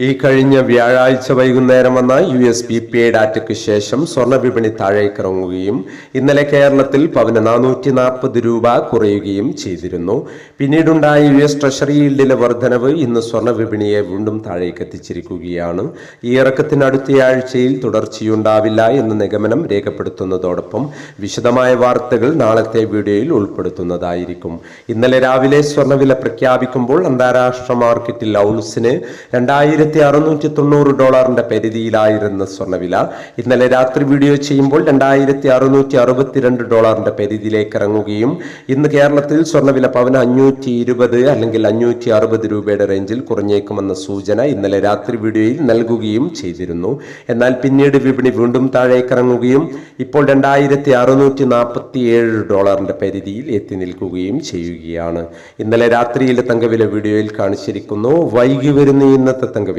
ഈ കഴിഞ്ഞ വ്യാഴാഴ്ച വൈകുന്നേരം വന്ന യു എസ് ബി പി ഡാറ്റയ്ക്ക് ശേഷം സ്വർണ വിപണി താഴേക്കിറങ്ങുകയും ഇന്നലെ കേരളത്തിൽ പവന് നാനൂറ്റി നാൽപ്പത് രൂപ കുറയുകയും ചെയ്തിരുന്നു. പിന്നീടുണ്ടായ യു എസ് ട്രഷറി ഈൽഡിലെ വർധനവ് ഇന്ന് സ്വർണ വിപണിയെ വീണ്ടും താഴേക്ക് എത്തിച്ചിരിക്കുകയാണ്. ഈ ഇറക്കത്തിന് അടുത്തയാഴ്ചയിൽ തുടർച്ചയുണ്ടാവില്ല എന്ന നിഗമനം രേഖപ്പെടുത്തുന്നതോടൊപ്പം വിശദമായ വാർത്തകൾ നാളത്തെ വീഡിയോയിൽ ഉൾപ്പെടുത്തുന്നതായിരിക്കും. ഇന്നലെ രാവിലെ സ്വർണവില പ്രഖ്യാപിക്കുമ്പോൾ അന്താരാഷ്ട്ര മാർക്കറ്റിൽ ഔൺസിന് രണ്ടായിരത്തി അറുന്നൂറ്റി തൊണ്ണൂറ് ഡോളറിന്റെ പരിധിയിലായിരുന്ന സ്വർണവില ഇന്നലെ രാത്രി വീഡിയോ ചെയ്യുമ്പോൾ രണ്ടായിരത്തി അറുന്നൂറ്റി അറുപത്തിരണ്ട് ഡോളറിന്റെ പരിധിയിലേക്ക് ഇറങ്ങുകയും ഇന്ന് കേരളത്തിൽ സ്വർണവില പവന് അഞ്ഞൂറ്റി ഇരുപത് അല്ലെങ്കിൽ അഞ്ഞൂറ്റി അറുപത് രൂപയുടെ റേഞ്ചിൽ കുറഞ്ഞേക്കുമെന്ന സൂചന ഇന്നലെ രാത്രി വീഡിയോയിൽ നൽകുകയും ചെയ്തിരുന്നു. എന്നാൽ പിന്നീട് വിപണി വീണ്ടും താഴേക്ക് ഇറങ്ങുകയും ഇപ്പോൾ രണ്ടായിരത്തി അറുന്നൂറ്റി നാൽപ്പത്തി ഏഴ് ഡോളറിന്റെ പരിധിയിൽ എത്തി നിൽക്കുകയും ചെയ്യുകയാണ്. ഇന്നലെ രാത്രിയിലെ തങ്കവില വീഡിയോയിൽ കാണിച്ചിരിക്കുന്നു. വൈകി വരുന്ന ഇന്നത്തെ തങ്കവില.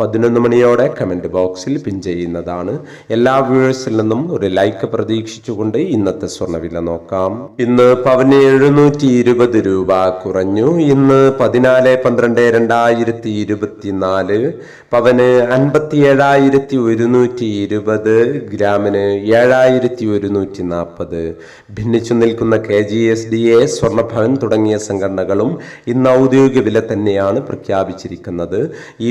പതിനൊന്ന് മണിയോടെ കമന്റ് ബോക്സിൽ പിൻ ചെയ്യുന്നതാണ്. എല്ലാ വ്യൂവേഴ്സിൽ നിന്നും ഒരു ലൈക്ക് പ്രതീക്ഷിച്ചുകൊണ്ട് ഇന്നത്തെ സ്വർണവില നോക്കാം. ഇന്ന് പവന് എഴുന്നൂറ്റി ഇരുപത് രൂപ കുറഞ്ഞു. ഇന്ന് പതിനാല് പന്ത്രണ്ട് രണ്ടായിരത്തി ഇരുപത്തിനാല് പവന് അൻപത്തി ഏഴായിരത്തി ഒരുന്നൂറ്റി ഇരുപത് ഗ്രാമിന് ഏഴായിരത്തി ഒരുന്നൂറ്റി നാൽപ്പത് ഭിന്നിച്ചു നിൽക്കുന്ന K G S D A Swarnabhavan തുടങ്ങിയ സംഘടനകളും ഇന്ന് ഔദ്യോഗിക വില തന്നെയാണ് പ്രഖ്യാപിച്ചിരിക്കുന്നത്. ഈ